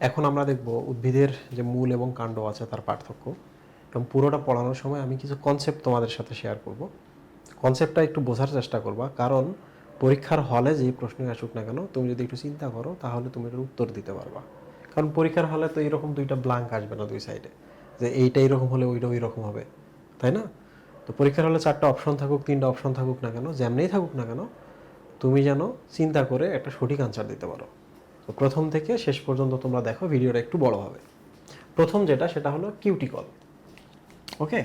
এখন আমরা দেখব উদ্ভিদের যে মূল এবং কাণ্ড আছে তার পার্থক্য। এবং পুরোটা পড়ানোর সময় আমি কিছু কনসেপ্ট তোমাদের সাথে শেয়ার করব। কনসেপ্টটা একটু বোঝার চেষ্টা করবা, কারণ পরীক্ষার হলে যে প্রশ্ন আসুক না কেন, তুমি যদি একটু চিন্তা করো, তাহলে তুমি এটার উত্তর দিতে পারবা। কারণ পরীক্ষার হলে তো এইরকম দুইটা ব্লাঙ্ক আসবে না দুই সাইডে যে এইটা এরকম হলে ওইটা ওই রকম হবে, তাই না? তো পরীক্ষার হলে চারটা অপশন থাকুক, তিনটা অপশন থাকুক না কেন, যেমনিই থাকুক না কেন, তুমি যেন চিন্তা করে একটা সঠিক আনসার দিতে পারো। তো প্রথম থেকে শেষ পর্যন্ত তোমরা দেখো ভিডিওটা একটু বড় হবে। প্রথম যেটা, সেটা হলো কিউটিকল। ওকে?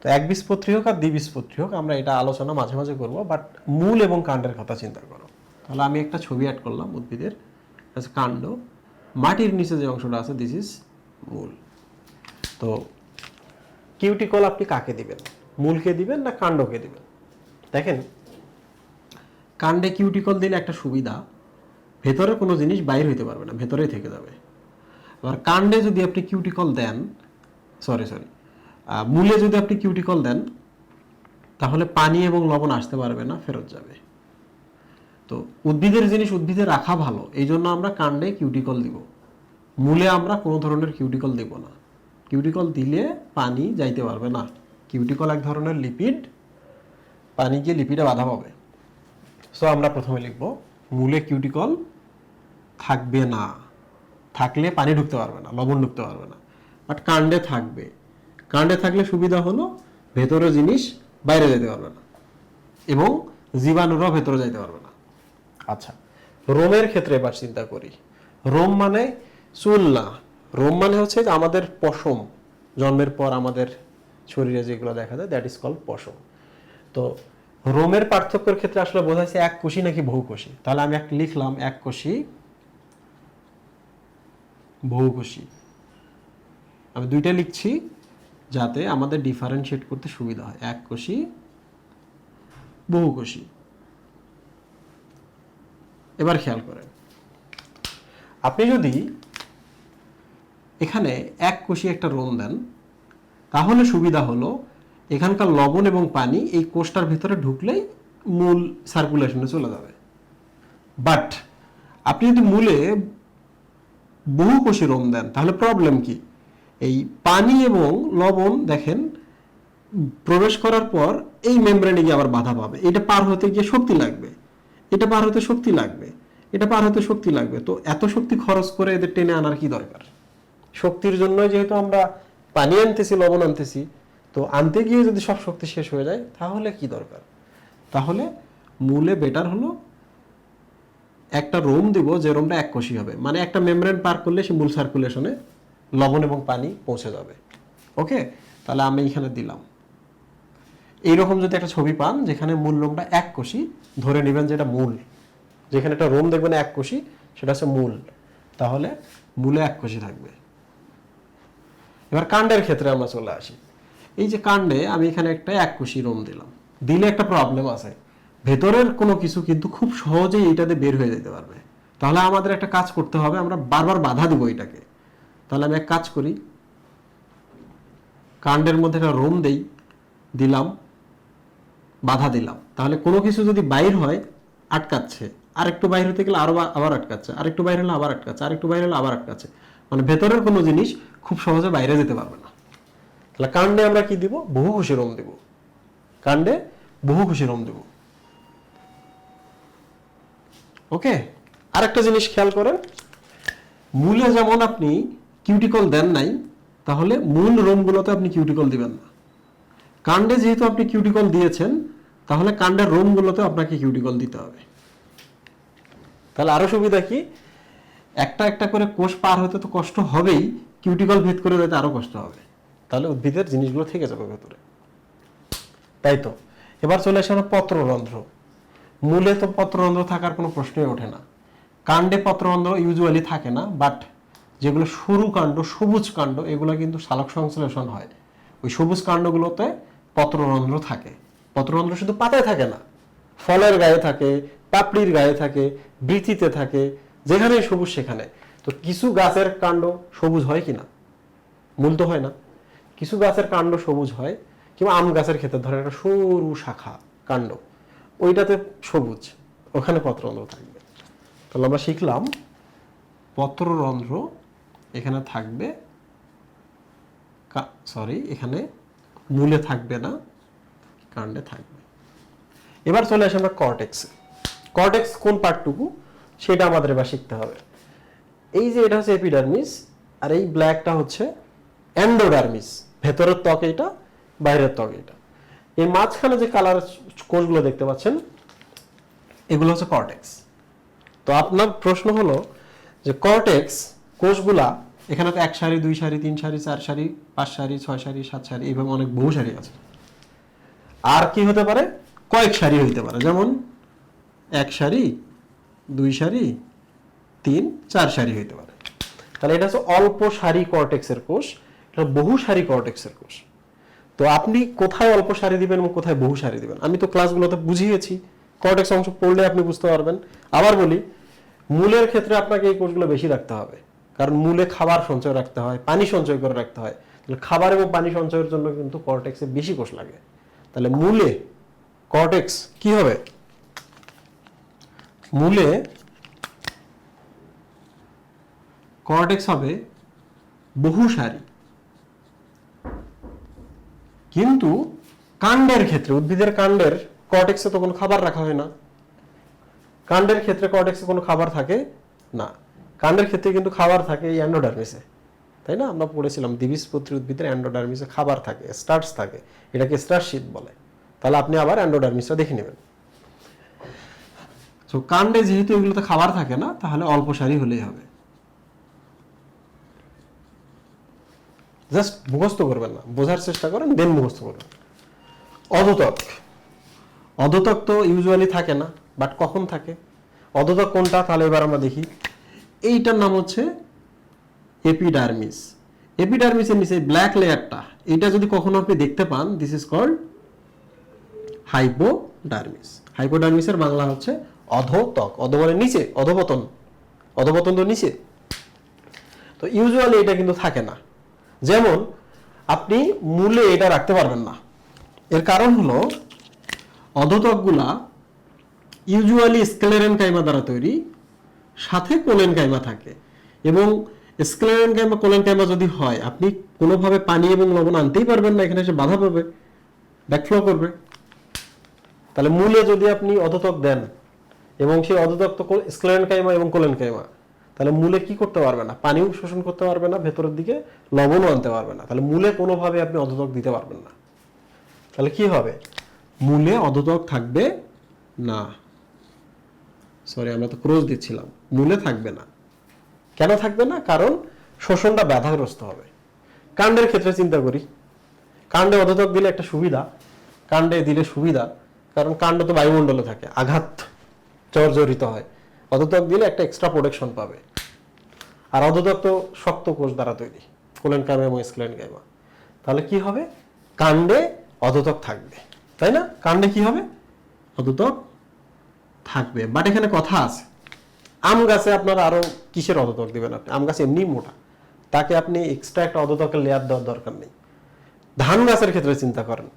তো একবীজপত্রী হোক আর দ্বিবীজপত্রী হোক, আমরা এটা আলোচনা মাঝে মাঝে করব, বাট মূল এবং কাণ্ডের কথা চিন্তা করো। তাহলে আমি একটা ছবি অ্যাড করলাম উদ্ভিদের। কাণ্ড। মাটির নিচে যে অংশটা আছে দিস ইজ মূল। তো কিউটিকল আপনি কাকে দিবেন? মূলকে দিবেন না কাণ্ডকে দিবেন? দেখেন, কাণ্ডে কিউটিকল দিলে একটা সুবিধা ভেতরে কোনো জিনিস বাইর হইতে পারবে না, ভেতরেই থেকে যাবে। এবার কাণ্ডে যদি আপনি কিউটিকল দেন সরি সরি মূলে যদি আপনি কিউটিকল দেন, তাহলে পানি এবং লবণ আসতে পারবে না, ফেরত যাবে। তো উদ্ভিদের জিনিস উদ্ভিদে রাখা ভালো, এই জন্য আমরা কাণ্ডে কিউটিকল দিব। মূলে আমরা কোনো ধরনের কিউটিকল দেব না। কিউটিকল দিলে পানি যাইতে পারবে না। কিউটিকল এক ধরনের লিপিড পানি গিয়ে লিপিডে বাধা পাবে। সো আমরা প্রথমে লিখব, মূলে কিউটিকল থাকবে না। থাকলে পানি ঢুকতে পারবে না, লবণ ঢুকতে পারবে না। বাট কাণ্ডে থাকবে। কাণ্ডে থাকলে সুবিধা হলো ভেতরে জিনিস বাইরে যেতে পারবে না এবং জীবাণুরাও ভেতরে যাইতে পারবে না। আচ্ছা রোমের ক্ষেত্রে এবার চিন্তা করি। রোম মানে চুল না। রোম মানে হচ্ছে যে আমাদের পশম, জন্মের পর আমাদের শরীরে যেগুলো দেখা যায় দ্যাট ইজ কল পশম। তো রোমের পার্থক্যের ক্ষেত্রে আসলে বোঝাচ্ছে এক কোষী নাকি বহুকোষী তাহলে আমি এক লিখলাম, এক কোষী বহুকোষী আমি দুইটা লিখছি যাতে আমাদের ডিফারেন্সিয়েট করতে সুবিধা হয়। এক কোষী বহুকোষী এবার খেয়াল করেন। আপনি যদি এখানে এক কোষী একটা রোম দেন, তাহলে সুবিধা হলো এখানকার লবণ এবং পানি এই কোষটার ভিতরে ঢুকলেই মূল সার্কুলেশনে চলে যাবে। বাট আপনি যদি মূলে বহু কোষী রোম দেন। তাহলে প্রবলেম কি? এই পানি এবং লবণ দেখেন, প্রবেশ করার পর এই মেমব্রেনে গিয়ে আবার বাধা পাবে। এটা পার হতে গিয়ে শক্তি লাগবে। এটা পার হতে শক্তি লাগবে। এটা পার হতে শক্তি লাগবে। তো এত শক্তি খরচ করে এদের টেনে আনার কি দরকার? শক্তির জন্য যেহেতু আমরা পানি আনতেছি, লবণ আনতেছি, তো আনতে গিয়ে যদি সব শক্তি শেষ হয়ে যায়, তাহলে কি দরকার? তাহলে মূলে বেটার হলো একটা রোম দিব যে রোমটা এক কোষী হবে। মানে একটা মেমব্রেন পার করলে সে মূল সার্কুলেশনে লবণ এবং পানি পৌঁছে যাবে। ওকে তাহলে আমি এখানে দিলাম। এইরকম যদি একটা ছবি পান যেখানে মূল রোমটা এক কোষী ধরে নেবেন যেটা মূল। যেখানে একটা রোম দেখবেন এক কোষী সেটা হচ্ছে মূল। তাহলে মূলে এক কোষী থাকবে। এবার কাণ্ডের ক্ষেত্রে আমরা চলে আসি। এই যে কাণ্ডে আমি এখানে একটা এক কোষী রোম দিলাম। দিলে একটা প্রবলেম আছে। ভেতরের কোনো কিছু কিন্তু খুব সহজেই এটাতে বের হয়ে যেতে পারবে। তাহলে আমাদের একটা কাজ করতে হবে, আমরা বারবার বাধা দিব এটাকে। তাহলে আমি এক কাজ করি। কাণ্ডের মধ্যে একটা রোম দেই, দিলাম, বাধা দিলাম। তাহলে কোনো কিছু যদি বাইর হয়, আটকাচ্ছে। আর একটু বাইর হতে গেলে আরও বা- আবার আটকাচ্ছে। আর একটু বাইরে হলে আবার আটকাচ্ছে। আর একটু বাইরে হলে আবার আটকাচ্ছে। মানে ভেতরের কোনো জিনিস খুব সহজে বাইরে যেতে পারবে না। তাহলে কাণ্ডে আমরা কি দিব? বহু খুশি রোম দিব। কাণ্ডে বহু খুশি রোম দিব। ওকে? আরেকটা জিনিস খেয়াল করেন। মূলে যেমন আপনি কিউটিকল দেন নাই, তাহলে মূল রোমগুলোতে আপনি কিউটিকল দিবেন না। কাণ্ডে যেহেতু আপনি কিউটিকল দিয়েছেন, তাহলে কাণ্ডের রোমগুলোতে আপনাকে কিউটিকল দিতে হবে। তাহলে আরও সুবিধা কি? একটা একটা করে কোষ পার হতে তো কষ্ট হবেই কিউটিকল ভেদ করে যেতে আরও কষ্ট হবে। তাহলে উদ্ভিদের জিনিসগুলো থেকে যাবে ভেতরে। তাই তো? এবার চলে আসে পত্ররন্ধ্র। মূলে তো পত্ররন্ধ্র থাকার কোনো প্রশ্নই ওঠে না। কাণ্ডে পত্ররন্ধ্র ইউজুয়ালি থাকে না বাট যেগুলো সরু কাণ্ড, সবুজ কাণ্ড, এগুলো কিন্তু সালোক সংশ্লেষণ হয়। ওই সবুজ কাণ্ডগুলোতে পত্ররন্ধ্র থাকে। পত্ররন্ধ্র শুধু পাতায় থাকে না, ফলের গায়ে থাকে, পাপড়ির গায়ে থাকে বৃতিতে থাকে যেখানে সবুজ সেখানে। তো কিছু গাছের কাণ্ড সবুজ হয় কি না মূল তো হয় না। কিছু গাছের কাণ্ড সবুজ হয়, কিংবা আম গাছের ক্ষেত্রে ধরেন একটা সরু শাখা কাণ্ড। ওইটাতে সবুজ, ওখানে পত্ররন্ধ্র থাকবে। তাহলে আমরা শিখলাম, পত্ররন্ধ্র এখানে থাকবে সরি এখানে মূলে থাকবে না, কাণ্ডে থাকবে। এবার চলে আসি আমরা কর্টেক্সে কর্টেক্স কোন পার্টটুকু? সেটা আমাদের এবার শিখতে হবে। এই যে এটা হচ্ছে এপিডার্মিস আর এই ব্ল্যাকটা হচ্ছে অ্যান্ডোডার্মিস ভেতরের ত্বক এটা বাইরের ত্বক এইটা। এই মাঝখানে যে কালার কোষগুলো দেখতে পাচ্ছেন? এগুলো হচ্ছে কর্টেক্স তো আপনার প্রশ্ন হলো যে কর্টেক্স কোষগুলা এখানে তো এক সারি দুই সারি তিন সারি চার সারি পাঁচ সারি ছয় সারি সাত সারি এইভাবে অনেক বহু সারি আছে। আর কি হতে পারে? কয়েক সারি হইতে পারে। যেমন এক সারি দুই সারি তিন চার সারি হইতে পারে। তাহলে এটা হচ্ছে অল্প সারি কর্টেক্সের কোষ এটা বহু সারি কর্টেক্সের কোষ। তো আপনি কোথায় অল্প সারি দিবেন এবং কোথায় বহু সারি দিবেন? আমি তো ক্লাসগুলোতে বুঝিয়েছি। কর্টেক্স অংশ পড়লে আপনি বুঝতে পারবেন। আবার বলি, মূলের ক্ষেত্রে আপনাকে এই কোষগুলো বেশি রাখতে হবে। কারণ মূলে খাবার সঞ্চয় রাখতে হয়, পানি সঞ্চয় করে রাখতে হয়। তাহলে খাবার এবং পানি সঞ্চয়ের জন্য কিন্তু কর্টেক্সে বেশি কোষ লাগে। তাহলে মূলে কর্টেক্স কি হবে? মূলে কর্টেক্স হবে বহু সারি কিন্তু কাণ্ডের ক্ষেত্রে, উদ্ভিদের কাণ্ডের কর্টেক্সে তো কোনো খাবার রাখা হয় না। কাণ্ডের ক্ষেত্রে কর্টেক্সে কোনো খাবার থাকে না। কাণ্ডের ক্ষেত্রে কিন্তু খাবার থাকে এই অ্যান্ডোডার্মিসে। তাই না? আমরা পড়েছিলাম দ্বিবীজপত্রী উদ্ভিদের অ্যান্ডোডার্মিসে খাবার থাকে, স্টার্চ থাকে, এটাকে স্টার শীত বলে। তাহলে আপনি আবার অ্যান্ডোডার্মিসটা দেখে নেবেন। তো কাণ্ডে যেহেতু এগুলোতে খাবার থাকে না, তাহলে অল্প সারি হলেই হবে। জাস্ট মুখস্থ করবেন না, বোঝার চেষ্টা করেন দেন মুখস্থ করবেন। অধতক। অধতক তো ইউজুয়ালি থাকে না বাট কখন থাকে? অধতক কোনটা? তাহলে এবার আমরা দেখি। এইটার নাম হচ্ছে এপিডার্মিস এপিডার্মিসের নিচে ব্ল্যাক লেয়ারটা এটা যদি কখনো আপনি দেখতে পান দিস ইজ কল্ড হাইপোডার্মিস হাইপোডার্মিসের বাংলা হচ্ছে অধতক। অধ মানে নিচে, অধপতন। অধপতন তো নিচে। তো ইউজুয়ালি এটা কিন্তু থাকে না। যেমন, আপনি মূলে এটা রাখতে পারবেন না। এর কারণ হলো অধতকগুলা ইউজুয়ালি স্কেলেরেন কাইমা দ্বারা তৈরি, সাথে কোলেন কাইমা থাকে এবং স্কেলেরেন কাইমা, কোলেন কাইমা যদি হয়, আপনি কোনোভাবে পানি এবং লবণ আনতেই পারবেন না, এখানে এসে বাধা পাবে, ব্যাকফ্লো করবে। তাহলে মূলে যদি আপনি অধতক দেন, এবং সেই অধতক তো স্ক্লেরেন কাইমা এবং কোলেন কাইমা তাহলে মূলে কি করতে পারবে না? পানিও শোষণ করতে পারবে না, ভেতরের দিকে লবণও আনতে পারবে না। তাহলে মূলে কোনোভাবে আপনি অধতক দিতে পারবেন না। তাহলে কি হবে? মূলে অধতক থাকবে না। সরি আমরা তো ক্রোজ দিচ্ছিলাম। মূলে থাকবে না। কেন থাকবে না? কারণ শোষণটা বাধাগ্রস্ত হবে। কাণ্ডের ক্ষেত্রে চিন্তা করি। কাণ্ডে অধতক দিলে একটা সুবিধা, কাণ্ডে দিলে সুবিধা, কারণ কাণ্ড তো বায়ুমণ্ডলে থাকে, আঘাত, জর্জরিত হয়। অধতক দিলে একটা এক্সট্রা প্রোটেকশন পাবে। আর অধতক তো শক্ত কোষ দ্বারা তৈরি, কোলেন কাইমা এবং স্ক্লেন কাইমা তাহলে কি হবে? কাণ্ডে অধতক থাকবে, তাই না? কাণ্ডে কি হবে? অধতক থাকবে। বাট এখানে কথা আছে, আম গাছে আপনার আরও কিসের অধতক দিবেন আপনি? আম গাছ এমনি মোটা, তাকে আপনি এক্সট্রা একটা অধতকের লেয়ার দেওয়ার দরকার নেই। ধান গাছের ক্ষেত্রে চিন্তা করেন,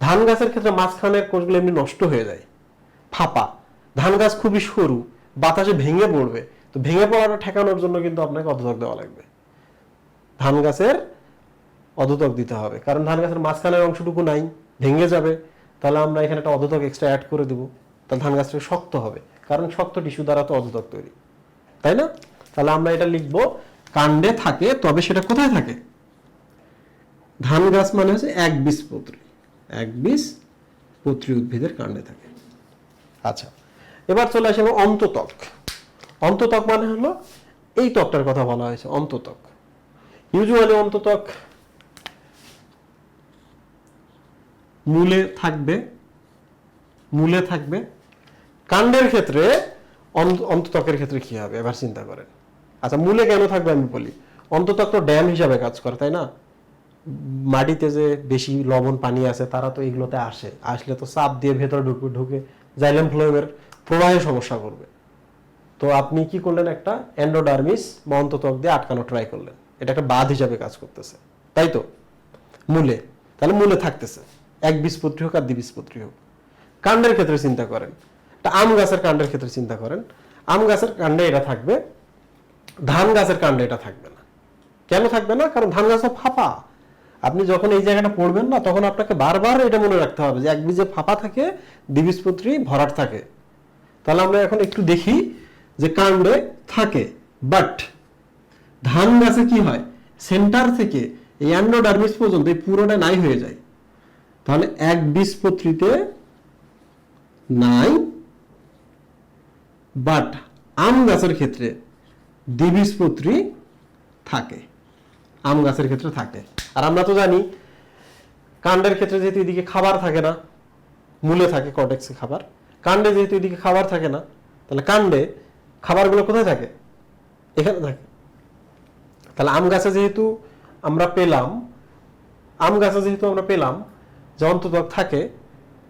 ধান গাছের ক্ষেত্রে মাঝখানের কোষগুলো এমনি নষ্ট হয়ে যায়, ফাঁপা। ধান গাছ খুবই সরু বাতাসে ভেঙে পড়বে। তো ভেঙে পড়াটা ঠেকানোর জন্য কিন্তু আপনাকে অধতক দেওয়া লাগবে। ধান গাছের অধতক দিতে হবে। কারণ ধান গাছের মাঝখানের অংশটুকু নাই, ভেঙে যাবে। তাহলে আমরা এখানে একটা অধতক এক্সট্রা অ্যাড করে দেবো। তাহলে ধান গাছটা শক্ত হবে। কারণ শক্ত টিস্যু দ্বারা তো অধতক তৈরি। তাই না? তাহলে আমরা এটা লিখব, কাণ্ডে থাকে, তবে সেটা কোথায় থাকে? ধান গাছ মানে হচ্ছে এক বীজপত্রী। এক বীজপত্রী উদ্ভিদের কাণ্ডে থাকে। আচ্ছা। এবার চলে আসে অন্ততক। অন্ততক মানে হলো এই ত্বকটার কথা বলা হয়েছে, অন্ততক। ইউজুয়ালি অন্ততক মূলে থাকবে মূলে থাকবে। কাণ্ডের ক্ষেত্রে অন্ততকের ক্ষেত্রে কি হবে? এবার চিন্তা করেন। আচ্ছা মূলে কেন থাকবে আমি বলি? অন্ততক তো ড্যাম হিসাবে কাজ করে, তাই না? মাটিতে যে বেশি লবণ পানি আছে, তারা তো এগুলোতে আসে। আসলে তো চাপ দিয়ে ভেতরে ঢুকে ঢুকে জাইলেম ফ্লোয়েমের প্রবাহে সমস্যা করবে। তো আপনি কি করলেন একটা এন্ডোডার্মিস বা অন্ততক দিয়ে আটকানো ট্রাই করলেন। এটা একটা বাঁধ হিসাবে কাজ করতেছে। তাই তো? মূলে। তাহলে মূলে থাকতেছে। এক বীজপত্রী হোক আর দ্বিবীজপত্রী হোক। কাণ্ডের ক্ষেত্রে চিন্তা করেন। একটা আম গাছের কাণ্ডের ক্ষেত্রে চিন্তা করেন। আম গাছের কাণ্ডে এটা থাকবে। ধান গাছের কাণ্ডে এটা থাকবে না। কেন থাকবে না? কারণ ধান গাছ ফাঁপা। আপনি যখন এই জায়গাটা পড়বেন না, তখন আপনাকে বারবার এটা মনে রাখতে হবে যে এক বীজে ফাঁপা থাকে দ্বিবীজপত্রী ভরাট থাকে। তাহলে আমরা এখন একটু দেখি যে কাণ্ডে থাকে। বাট ধান গাছে কি হয়? সেন্টার থেকে এই অ্যান্ডোডার্মিস পর্যন্ত এই পুরোটা নাই হয়ে যায়। তাহলে এক বীজপত্রীতে নাই। বাট আম গাছের ক্ষেত্রে দ্বিবীজপত্রী থাকে। আম গাছের ক্ষেত্রে থাকে। আর আমরা তো জানি, কাণ্ডের ক্ষেত্রে যেহেতু এদিকে খাবার থাকে না, মূলে থাকে কটেক্সে খাবার। কাণ্ডে যেহেতু এদিকে খাবার থাকে না, তাহলে কাণ্ডে খাবারগুলো কোথায় থাকে? এখানে থাকে। তাহলে আম গাছে যেহেতু আমরা পেলাম, আম গাছে যেহেতু আমরা পেলাম, যে অন্ততক থাকে,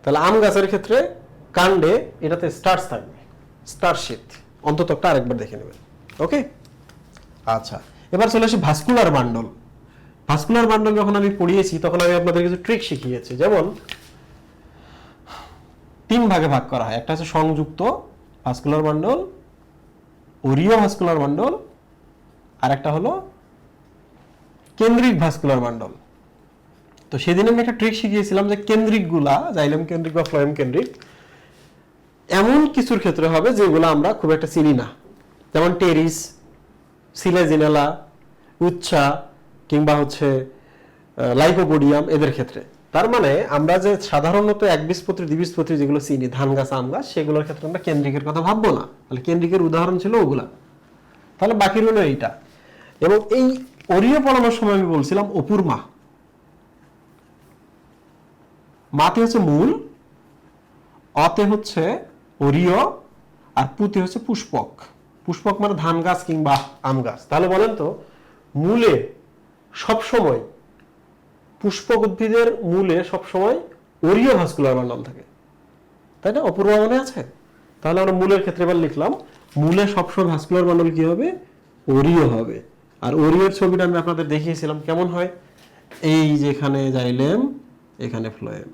তাহলে আম গাছের ক্ষেত্রে কাণ্ডে এটাতে স্টার্স থাকবে স্টার শীত আরেকবার দেখে নেবেন। ওকে আচ্ছা এবার চলে আসি ভাস্কুলার বান্ডল ভাস্কুলার বান্ডল যখন আমি পড়িয়েছি, তখন আমি আপনাদের কিছু ট্রিক শিখিয়েছি। যেমন তিন ভাগে ভাগ করা হয়। একটা হচ্ছে সংযুক্ত ভাস্কুলার বান্ডল ওরিও ভাস্কুলার বান্ডল আর একটা হলো কেন্দ্রিক ভাস্কুলার বান্ডল তো সেদিন আমি একটা ট্রিক শিখিয়েছিলাম যে কেন্দ্রিকগুলা জাইলেম কেন্দ্রিক বা ফ্লোয়েম কেন্দ্রিক, এমন কিছুর ক্ষেত্রে হবে যেগুলো আমরা খুব একটা চিনি না। যেমন টেরিস, সিলেজিনেলা, উচ্ছা, কিংবা হচ্ছে লাইকোপোডিয়াম এদের ক্ষেত্রে। তার মানে আমরা যে সাধারণত একবীজপত্রী, দ্বিবীজপত্রী যেগুলো চিনি, ধান গাছ, আম গাছ, সেগুলোর ক্ষেত্রে আমরা কেন্দ্রিকের কথা ভাববো না। তাহলে কেন্দ্রিকের উদাহরণ ছিল ওগুলা। তাহলে বাকি রইল এইটা। এবং এই অরিয় পড়ানোর সময় আমি বলছিলাম অপুর মা মাতে হচ্ছে মূল, অতে হচ্ছে অরিয়, আর পুঁতে হচ্ছে পুষ্পক। পুষ্পক মানে ধান গাছ কিংবা আম গাছ। তাহলে বলেন তো, মূলে সবসময় পুষ্পক উদ্ভিদের মূলে সবসময় অরিয় ভাস্কুলার বান্ডল থাকে। তাই না? অপূর্ব মনে আছে? তাহলে আমরা মূলের ক্ষেত্রে এবার লিখলাম, মূলে সবসময় ভাস্কুলার বান্ডল কি হবে? অরিয় হবে। আর অরিয়র ছবিটা আমি আপনাদের দেখিয়েছিলাম, কেমন হয়? এই যে এখানে যাইলেম, এখানে ফ্লোয়েম।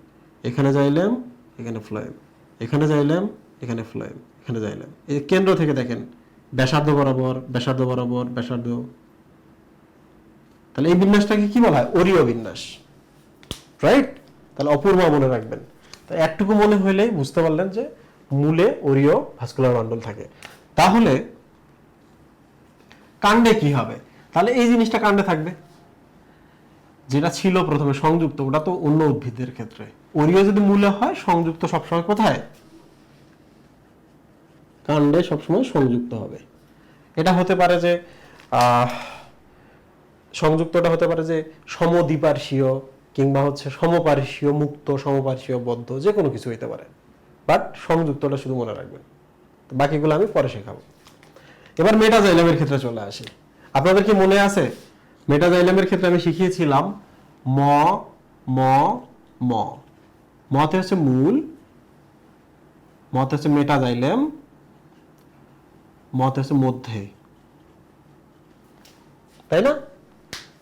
এখানে যাইলেম, এখানে ফ্লোয়েম। এখানে যাইলাম, এখানে ফ্লোয়েম। এখানে যাইলাম। এই কেন্দ্র থেকে দেখেন, ব্যাসার্ধ বরাবর ব্যাসার্ধ বরাবর, ব্যাসার্ধ তাহলে এই বিন্যাসটাকে কি বলা হয়? অরিয় বিন্যাস। রাইট তাহলে অপূর্ব মনে রাখবেন। তো একটুকু মনে হইলেই বুঝতে পারলেন যে মূলে অরিয় ভাস্কুলার মন্ডল থাকে। তাহলে কাণ্ডে কি হবে? তাহলে এই জিনিসটা কাণ্ডে থাকবে। যেটা ছিল প্রথমে সংযুক্ত, ওটা তো অন্য উদ্ভিদের ক্ষেত্রে। অরিয় যদি মূলে হয়, সংযুক্ত সবসময় কোথায়? কাণ্ডে সবসময় সংযুক্ত হবে। এটা হতে পারে যে সংযুক্তটা হতে পারে যে সমদ্বিপার্শ্বীয় কিংবা হচ্ছে সমপার্শ্বীয় মুক্ত, সমপার্শ্বীয় বদ্ধ, যে কোনো কিছু হইতে পারে। বাট সংযুক্তটা শুধু মনে রাখবেন। বাকিগুলো আমি পরে শেখাবো। এবার মেটাজাইলামের ক্ষেত্রে চলে আসি। আপনাদের কি মনে আছে? মেটাজাইলামের ক্ষেত্রে আমি শিখিয়েছিলাম ম ম ম। মতে হচ্ছে মূল, মতে হচ্ছে মেটাজাইলেম মতে হচ্ছে মধ্যে। তাই না?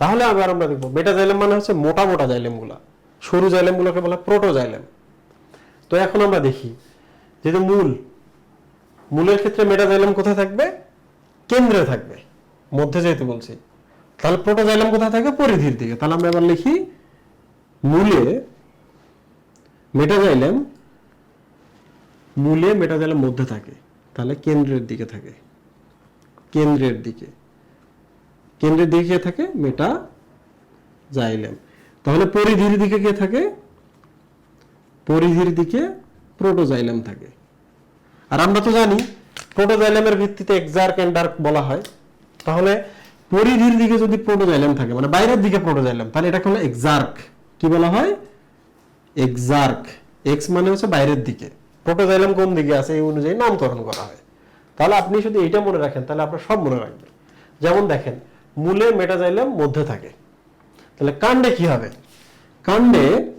তাহলে আবার আমরা দেখব বেটা জাইলেম মানে হচ্ছে মোটা মোটা জাইলেমগুলা। সরু জাইলেম গুলোকে বলা প্রোটো জাইলেম তো এখন আমরা দেখি যেহেতু মূল, মূলের ক্ষেত্রে মেটা জাইলেম কোথায় থাকবে? কেন্দ্রে থাকবে। মধ্যে যেহেতু বলছি, তাহলে প্রোটো জাইলেম কোথায় থাকবে? পরিধির দিকে। তাহলে আমরা এবার লিখি মূলে মেটাজাইলেম মূলে মেটাজাইলেম মধ্যে থাকে। তাহলে কেন্দ্রের দিকে থাকে। কেন্দ্রের দিকে। কেন্দ্রের দিকে কে থাকে মেটা জাইলেম। তাহলে পরিধির দিকে কে থাকে, পরিধির দিকে প্রোটোজাইলেম থাকে। আর আমরা তো জানি, প্রোটোজাইলেমের ভিত্তিতে এক্সার্ক এন্ড ডার্ক বলা হয়। তাহলে পরিধির দিকে যদি প্রোটোজাইলেম থাকে মানে বাইরের দিকে প্রোটোজাইলেম, তাহলে এটাকে হলো এক্সার্ক। কি বলা হয়? এক্সার্ক। এক্স মানে হচ্ছে বাইরের দিকে। প্রোটোজাইলাম কোন দিকে আছে এই অনুযায়ী নামকরণ করা হয়। তাহলে আপনি শুধু এইটা মনে রাখেন, তাহলে আপনার সব মনে রাখবেন। যেমন দেখেন মূলে মেটাজাইলাম মধ্যে থাকে। তাহলে কাণ্ডে কি হবে? কাণ্ডে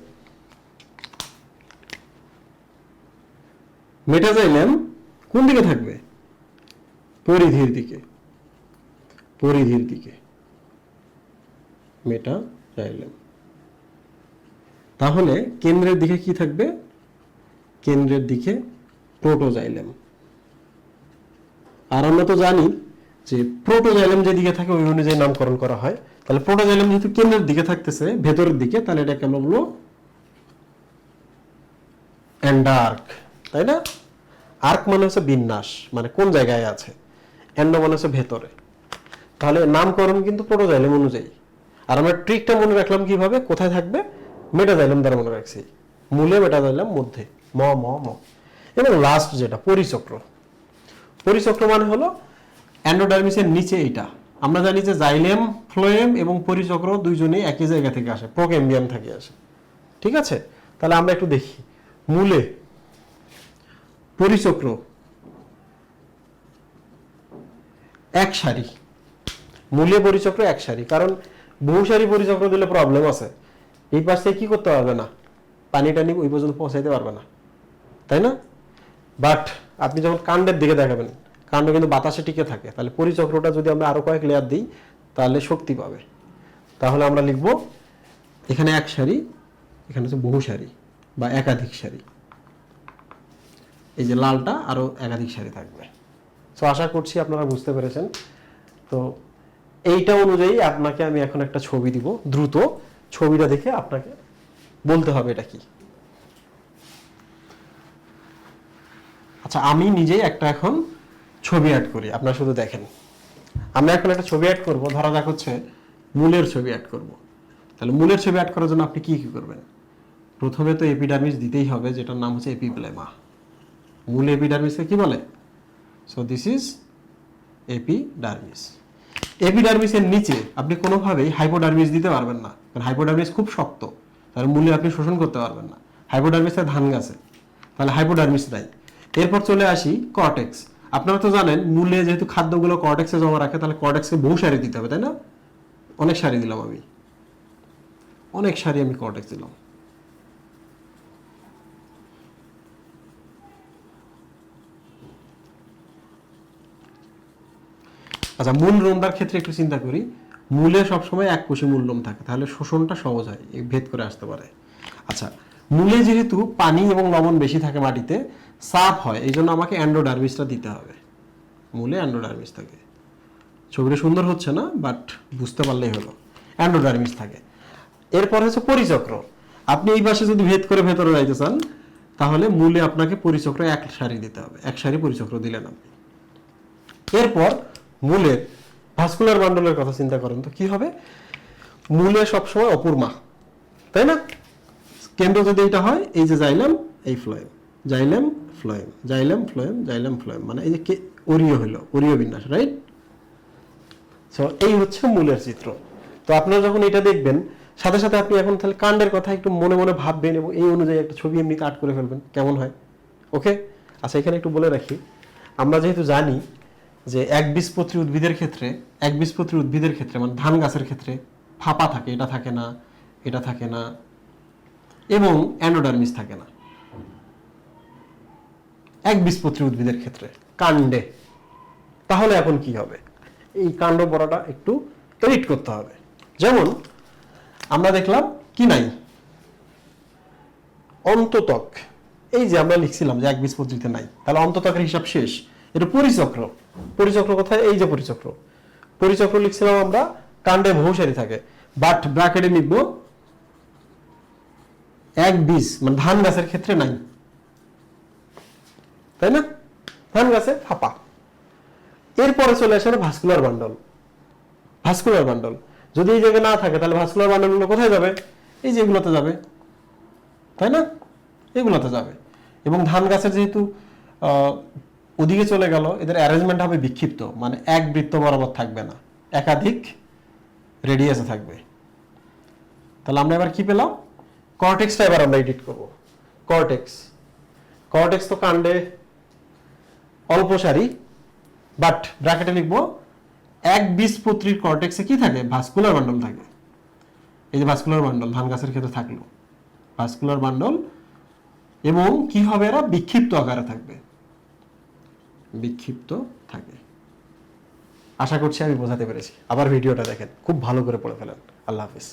মেটাজাইলাম কোন দিকে থাকবে? পরিধির দিকে। পরিধির দিকে। মেটাজাইলাম। তাহলে কেন্দ্রের দিকে কি থাকবে? কেন্দ্রের দিকে প্রোটোজাইলেম। আর আমরা তো জানি যে প্রোটোজাইলেম যেদিকে থাকে, ওই অনুযায়ী নামকরণ করা হয়। তাহলে প্রোটোজাইলেম যেহেতু কেন্দ্রের দিকে থাকতেছে, ভেতরের দিকে, তাহলে এটাকে আমরা বলব অ্যান্ডার্ক, তাই না? আর্ক মানে হচ্ছে বিন্যাস মানে কোন জায়গায় আছে? অ্যান্ড মানে হচ্ছে ভেতরে। তাহলে নামকরণ কিন্তু প্রোটোজাইলেম অনুযায়ী। আর আমরা ট্রিকটা মনে রাখলাম কীভাবে? কোথায় থাকবে? মেটাজাইলাম দ্বারা মনে রাখছি। মূলে মেটাজাইলাম মধ্যে। ম ম ম। এবং লাস্ট যেটা, পরিচক্র। পরিচক্র মানে হলো অ্যান্ডোডার্মিসের নিচে এইটা। আমরা জানি যে জাইলেম, ফ্লোয়েম এবং পরিচক্র দুইজনেই একই জায়গা থেকে আসে প্রোকেম্বিয়াম থেকে আসে। ঠিক আছে? তাহলে আমরা একটু দেখি। মূলে পরিচক্র, এক সারি। মূলে পরিচক্র, এক সারি। কারণ বহু সারি পরিচক্র দিলে প্রবলেম আছে। এই পাশ থেকে কি করতে পারবে না? পানি টানি ওই পর্যন্ত পৌঁছাইতে পারবে না। তাই না? বাট আপনি যখন কাণ্ডের দিকে দেখাবেন কাণ্ড কিন্তু বাতাসে টিকে থাকে। তাহলে পরিচক্রটা যদি আমরা আরও কয়েক লেয়ার দিই, তাহলে শক্তি পাবে। তাহলে আমরা লিখব এখানে এক সারি, এখানে হচ্ছে বহু সারি বা একাধিক সারি। এই যে লালটা আরও একাধিক সারি থাকবে। সো আশা করছি আপনারা বুঝতে পেরেছেন। তো এইটা অনুযায়ী আপনাকে আমি এখন একটা ছবি দিব, দ্রুত। ছবিটা দেখে আপনাকে বলতে হবে এটা কি। আচ্ছা আমি নিজেই একটা এখন ছবি অ্যাড করি, আপনারা শুধু দেখেন। আমরা এখন একটা ছবি অ্যাড করব, ধরা যাক হচ্ছে মূলের ছবি অ্যাড করব। তাহলে মূলের ছবি অ্যাড করার জন্য আপনি কি কি করবেন? প্রথমে তো এপিডার্মিস দিতেই হবে, যেটার নাম হচ্ছে এপিপ্লেমা মূল এপিডার্মিসকে কি বলে? সো দিস ইজ এপিডার্মিস এপিডার্মিসের নিচে আপনি কোনোভাবেই হাইপোডার্মিস দিতে পারবেন না, কারণ হাইপোডার্মিস খুব শক্ত। তার মূলে আপনি শোষণ করতে পারবেন না। হাইপোডার্মিসের ধান গাছে। তাহলে হাইপোডার্মিস নাই এরপর চলে আসি কর্টেক্স আপনারা তো জানেন মূলে যেহেতু খাদ্যগুলো কর্টেক্সে জমা রাখে, তাহলে কর্টেক্সকে বহু সারি দিতে হবে, তাই না? অনেক সারি দিলাম আমি। অনেক সারি আমি কর্টেক্স দিলাম। আচ্ছা মূল লোমটার ক্ষেত্রে একটু চিন্তা করি। মূলে সবসময় এক কোষে মূল লোম থাকে, তাহলে শোষণটা সহজ হয় ভেদ করে আসতে পারে। আচ্ছা মূলে যেহেতু পানি এবং লবণ বেশি থাকে মাটিতে সাপ হয়, এই জন্য আমাকে অ্যান্ড্রোডার্মিসটা দিতে হবে। মূলে অ্যান্ড্রোডার্মিস থাকে। ছবিটা সুন্দর হচ্ছে না, বাট বুঝতে পারলেই হলো। অ্যান্ড্রোডার্মিস থাকে। এরপর হচ্ছে পরিচক্র। আপনি এই পাশে যদি ভেদ করে ভেতরে যাইতে চান, তাহলে মূলে আপনাকে পরিচক্র এক সারি দিতে হবে। এক সারি পরিচক্র দিলেন আপনি। এরপর মূলের ভাস্কুলার বান্ডলের কথা চিন্তা করেন তো, কি হবে? মূলে সবসময় অপূর্মা, তাই না? কেন্দ্র যদি এটা হয়, এই যে জাইলাম, এই phloem, xylem phloem xylem phloem xylem, phloem মানে এই যে কে ওরিও হলো ওরিও বিন্যাস রাইট সো এই হচ্ছে মূলের চিত্র। তো আপনারা যখন এটা দেখবেন, সাথে সাথে আপনি এখন তাহলে কাণ্ডের কথা একটু মনে মনে ভাববেন এবং এই অনুযায়ী একটা ছবি এমনিতে আর্ট করে ফেলবেন, কেমন হয়? ওকে আচ্ছা এখানে একটু বলে রাখি, আমরা যেহেতু জানি যে এক বীজপত্রী উদ্ভিদের ক্ষেত্রে, এক বীজপত্রী উদ্ভিদের ক্ষেত্রে মানে ধান গাছের ক্ষেত্রে, ফাঁপা থাকে, এটা থাকে না, এটা থাকে না এবং অ্যানোডার্মিস থাকে না। এক বীজপত্রী উদ্ভিদের ক্ষেত্রে, কাণ্ডে। তাহলে এখন কি হবে? এই কাণ্ড বড়াটা একটু এডিট করতে হবে। যেমন, আমরা দেখলাম কি নাই? অন্ততক। এই যে আমরা লিখছিলাম যে এক বীজপত্রীতে নাই। তাহলে অন্ততকের হিসাব শেষ। এটা পরিচক্র। পরিচক্র কোথায়? এই যে পরিচক্র। পরিচক্র লিখছিলাম আমরা কাণ্ডে বহুসারি থাকে। বাট ব্র্যাকেটে লিখব এক বীজ মানে ধান গাছের ক্ষেত্রে নাই। তাই না? ধান গাছে ফাঁপা। এরপরে চলে আসে ভাস্কুলার বান্ডল। Vascular bundle. যদি এই জায়গায় না থাকে, তাহলে ভাস্কুলার বান্ডলগুলো কোথায় যাবে? এই যে এগুলোতে যাবে। তাই না? এগুলোতে যাবে। এবং ধান গাছের যেহেতু ওদিকে চলে গেল, এদের অ্যারেঞ্জমেন্ট হবে বিক্ষিপ্ত। মানে এক বৃত্ত বরাবর থাকবে না। একাধিক রেডিয়াসে থাকবে। তাহলে আমরা এবার কি পেলাম? কর্টেক্সটা এবার আমরা এডিট করব। কর্টেক্স কর্টেক্স তো কাণ্ডে অল্প সারি বাট ব্র্যাকেটে লিখব, এক বীজপত্রীর কর্টেক্সে কি থাকে? ভাস্কুলার বান্ডল থাকে। এই যে ভাস্কুলার বান্ডল ধান গাছের ক্ষেত্রে থাকল। ভাস্কুলার বান্ডল এবং কি হবে এরা? বিক্ষিপ্ত আকারে থাকবে। বিক্ষিপ্ত থাকে। আশা করছি আমি বোঝাতে পেরেছি। আবার ভিডিওটা দেখেন। খুব ভালো করে পড়ে ফেলেন। আল্লাহ হাফিজ।